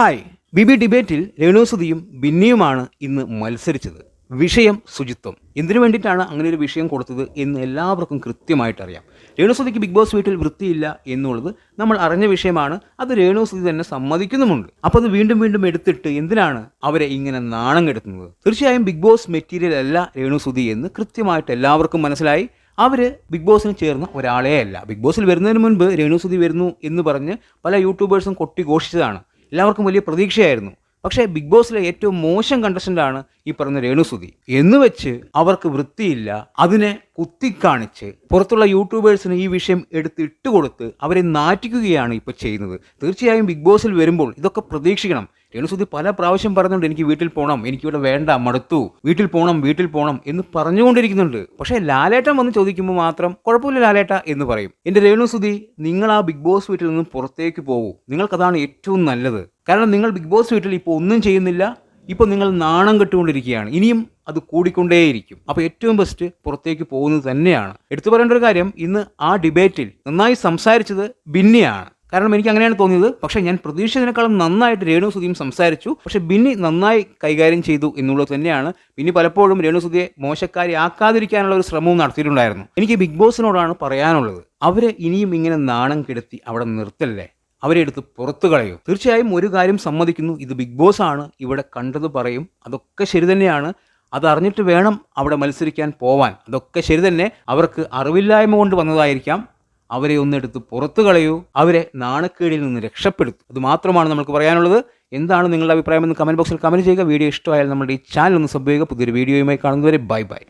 Hi. B B ഡിബേറ്റിൽ രേണുസുതിയും ബിന്നിയുമാണ് ഇന്ന് മത്സരിച്ചത്. വിഷയം ശുചിത്വം. എന്തിനു വേണ്ടിയിട്ടാണ് അങ്ങനെ ഒരു വിഷയം കൊടുത്തത് എന്ന് എല്ലാവർക്കും കൃത്യമായിട്ടറിയാം. രേണുസുതിക്ക് ബിഗ് ബോസ് വീട്ടിൽ വൃത്തിയില്ല എന്നുള്ളത് നമ്മൾ അറിഞ്ഞ വിഷയമാണ്. അത് രേണുസുതി തന്നെ സമ്മതിക്കുന്നുമുണ്ട്. അപ്പോൾ അത് വീണ്ടും വീണ്ടും എടുത്തിട്ട് എന്തിനാണ് അവരെ ഇങ്ങനെ നാണം കെടുത്തുന്നത്? തീർച്ചയായും ബിഗ് ബോസ് മെറ്റീരിയൽ അല്ല രേണുസുതി എന്ന് കൃത്യമായിട്ട് എല്ലാവർക്കും മനസ്സിലായി. അവർ ബിഗ് ബോസിന് ചേർന്ന ഒരാളേ അല്ല. ബിഗ് ബോസിൽ വരുന്നതിന് മുൻപ് രേണുസുതി വരുന്നു എന്ന് പറഞ്ഞ് പല യൂട്യൂബേഴ്സും കൊട്ടിഘോഷിച്ചതാണ് എല്ലാവർക്കും വലിയ പ്രതീക്ഷയായിരുന്നു. പക്ഷേ ബിഗ് ബോസിലെ ഏറ്റവും മോശം കണ്ടസ്റ്റന്റാണ് ഈ പറഞ്ഞ രേണുസുതി. എന്ന് വെച്ച് അവർക്ക് വൃത്തിയില്ല. അതിനെ കുത്തിക്കാണിച്ച് പുറത്തുള്ള യൂട്യൂബേഴ്സിന് ഈ വിഷയം എടുത്ത് ഇട്ടുകൊടുത്ത് അവരെ നാറ്റിക്കുകയാണ് ഇപ്പോൾ ചെയ്യുന്നത്. തീർച്ചയായും ബിഗ് ബോസിൽ വരുമ്പോൾ ഇതൊക്കെ പ്രതീക്ഷിക്കണം. രേണുസുതി പല പ്രാവശ്യം പറഞ്ഞുകൊണ്ട് എനിക്ക് വീട്ടിൽ പോകണം എനിക്കിവിടെ വേണ്ട മടുത്തു. വീട്ടിൽ പോകണം വീട്ടിൽ പോകണം എന്ന് പറഞ്ഞുകൊണ്ടിരിക്കുന്നുണ്ട്. പക്ഷേ ലാലേട്ടൻ വന്ന് ചോദിക്കുമ്പോൾ മാത്രം കുഴപ്പമില്ല ലാലേട്ട എന്ന് പറയും. എന്റെ രേണുസുതി നിങ്ങൾ ആ ബിഗ് ബോസ് വീട്ടിൽ നിന്നും പുറത്തേക്ക് പോകൂ. നിങ്ങൾക്കതാണ് ഏറ്റവും നല്ലത്. കാരണം നിങ്ങൾ ബിഗ് ബോസ് വീട്ടിൽ ഇപ്പോൾ ഒന്നും ചെയ്യുന്നില്ല ഇപ്പോൾ നിങ്ങൾ നാണം കെട്ടുകൊണ്ടിരിക്കുകയാണ്. ഇനിയും അത് കൂടിക്കൊണ്ടേയിരിക്കും. അപ്പോൾ ഏറ്റവും ബെസ്റ്റ് പുറത്തേക്ക് പോകുന്നത് തന്നെയാണ്. എടുത്തു പറയേണ്ട ഒരു കാര്യം ഇന്ന് ആ ഡിബേറ്റിൽ നന്നായി സംസാരിച്ചത് ബിന്നിയാണ്. കാരണം എനിക്ക് അങ്ങനെയാണ് തോന്നിയത്. പക്ഷേ ഞാൻ പ്രതീക്ഷിച്ചതിനേക്കാളും നന്നായിട്ട് രേണു സുധിയും സംസാരിച്ചു. പക്ഷേ ബിന്നി നന്നായി കൈകാര്യം ചെയ്തു എന്നുള്ളത് തന്നെയാണ്. ബിന്നി പലപ്പോഴും രേണു സുധിയെ മോശക്കാരി ആക്കാതിരിക്കാനുള്ള ഒരു ശ്രമവും നടത്തിയിട്ടുണ്ടായിരുന്നു. എനിക്ക് ബിഗ് ബോസിനോടാണ് പറയാനുള്ളത്. അവരെ ഇനിയും ഇങ്ങനെ നാണം കെടുത്തി അവിടെ നിർത്തല്ലേ? അവരെ എടുത്ത് പുറത്തു കളയൂ. തീർച്ചയായും ഒരു കാര്യം സമ്മതിക്കുന്നു. ഇത് ബിഗ് ബോസ് ആണ് ഇവിടെ കണ്ടത് പറയും. അതൊക്കെ ശരി തന്നെയാണ്. അതറിഞ്ഞിട്ട് വേണം അവിടെ മത്സരിക്കാൻ പോവാൻ. അതൊക്കെ ശരി തന്നെ. അവർക്ക് അറിവില്ലായ്മ കൊണ്ട് വന്നതായിരിക്കാം. അവരെ ഒന്നെടുത്ത് പുറത്തു കളയൂ അവരെ നാണക്കേടിൽ നിന്ന് രക്ഷപ്പെടുത്തു. അത് മാത്രമാണ് നമുക്ക് പറയാനുള്ളത്. എന്താണ് നിങ്ങളുടെ അഭിപ്രായം എന്ന് കമന്റ് ബോക്സിൽ കമന്റ് ചെയ്യുക. വീഡിയോ ഇഷ്ടമായാൽ നമ്മുടെ ഈ ചാനൽ ഒന്ന് സബ് ചെയ്യുക. പുതിയൊരു വീഡിയോയുമായി കാണുന്നവരെ ബൈ ബൈ.